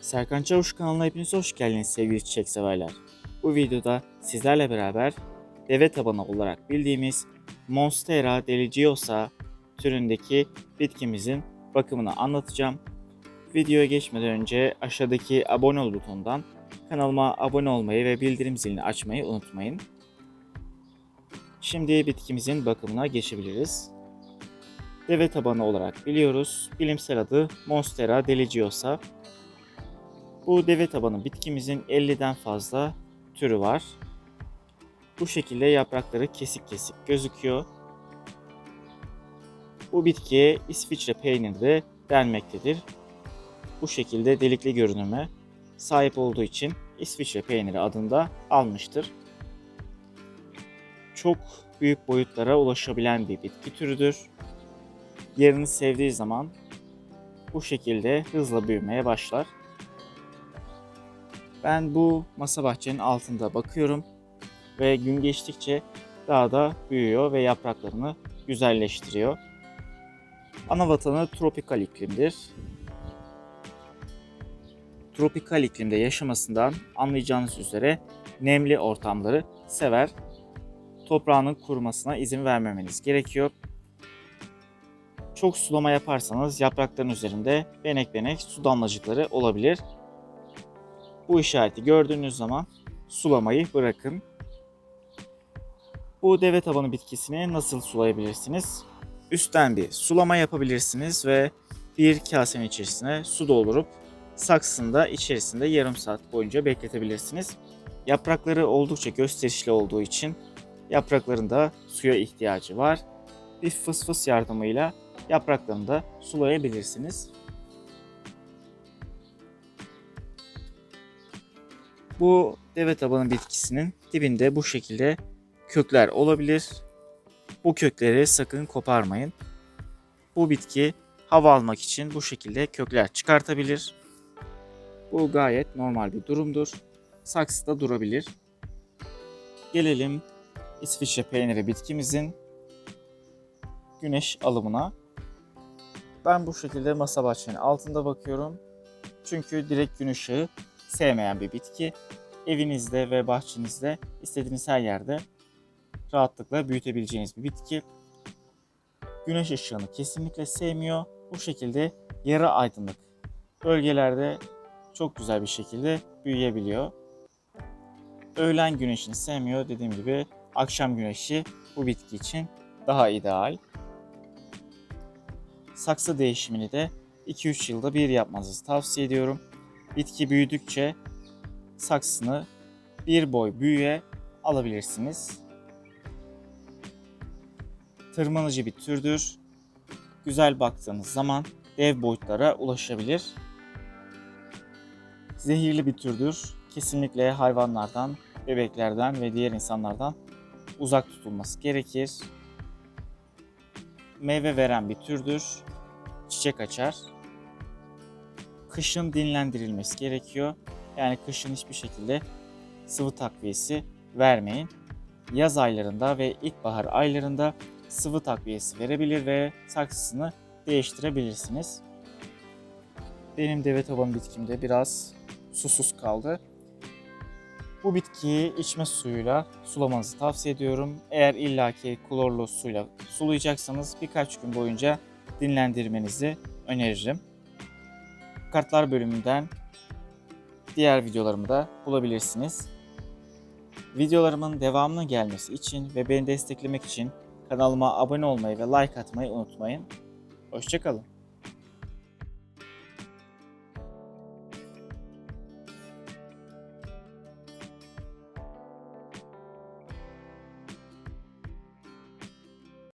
Serkan Çavuş kanalına hepiniz hoş geldiniz sevgili çiçek severler. Bu videoda sizlerle beraber deve tabanı olarak bildiğimiz Monstera deliciosa türündeki bitkimizin bakımını anlatacağım. Videoya geçmeden önce aşağıdaki abone ol butonundan kanalıma abone olmayı ve bildirim zilini açmayı unutmayın. Şimdi bitkimizin bakımına geçebiliriz. Deve tabanı olarak biliyoruz. Bilimsel adı Monstera deliciosa. Bu deve tabanı bitkimizin 50'den fazla türü var. Bu şekilde yaprakları kesik kesik gözüküyor. Bu bitkiye İsviçre peyniri de denmektedir. Bu şekilde delikli görünüme sahip olduğu için İsviçre peyniri adında almıştır. Çok büyük boyutlara ulaşabilen bir bitki türüdür. Yerini sevdiği zaman bu şekilde hızla büyümeye başlar. Ben bu masa bahçenin altında bakıyorum ve gün geçtikçe daha da büyüyor ve yapraklarını güzelleştiriyor. Ana vatanı tropikal iklimdir. Tropikal iklimde yaşamasından anlayacağınız üzere nemli ortamları sever. Toprağının kurumasına izin vermemeniz gerekiyor. Çok sulama yaparsanız yaprakların üzerinde benek benek su damlacıkları olabilir. Bu işareti gördüğünüz zaman sulamayı bırakın. Bu deve tabanı bitkisini nasıl sulayabilirsiniz? Üstten bir sulama yapabilirsiniz ve bir kasenin içerisine su doldurup saksında içerisinde yarım saat boyunca bekletebilirsiniz. Yaprakları oldukça gösterişli olduğu için yaprakların da suya ihtiyacı var. Bir fıs fıs yardımıyla yapraklarını da sulayabilirsiniz. Bu deve tabanı bitkisinin dibinde bu şekilde kökler olabilir. Bu kökleri sakın koparmayın. Bu bitki hava almak için bu şekilde kökler çıkartabilir. Bu gayet normal bir durumdur. Saksıda durabilir. Gelelim İsviçre peyniri bitkimizin güneş alımına. Ben bu şekilde masa bahçenin altında bakıyorum. Çünkü direkt gün ışığı sevmeyen bir bitki. Evinizde ve bahçenizde istediğiniz her yerde rahatlıkla büyütebileceğiniz bir bitki. Güneş ışığını kesinlikle sevmiyor. Bu şekilde yarı aydınlık bölgelerde çok güzel bir şekilde büyüyebiliyor. Öğlen güneşini sevmiyor. Dediğim gibi akşam güneşi bu bitki için daha ideal. Saksı değişimini de 2-3 yılda bir yapmanızı tavsiye ediyorum. Bitki büyüdükçe saksını bir boy büyüye alabilirsiniz. Tırmanıcı bir türdür. Güzel baktığınız zaman dev boyutlara ulaşabilir. Zehirli bir türdür. Kesinlikle hayvanlardan, bebeklerden ve diğer insanlardan uzak tutulması gerekir. Meyve veren bir türdür. Çiçek açar. Kışın dinlendirilmesi gerekiyor. Yani kışın hiçbir şekilde sıvı takviyesi vermeyin. Yaz aylarında ve ilkbahar aylarında sıvı takviyesi verebilir ve saksısını değiştirebilirsiniz. Benim deve tabanı bitkimde biraz susuz kaldı. Bu bitkiyi içme suyuyla sulamanızı tavsiye ediyorum. Eğer illaki klorlu suyla sulayacaksanız birkaç gün boyunca dinlendirmenizi öneririm. Kartlar bölümünden diğer videolarımı da bulabilirsiniz. Videolarımın devamlı gelmesi için ve beni desteklemek için kanalıma abone olmayı ve like atmayı unutmayın. Hoşçakalın.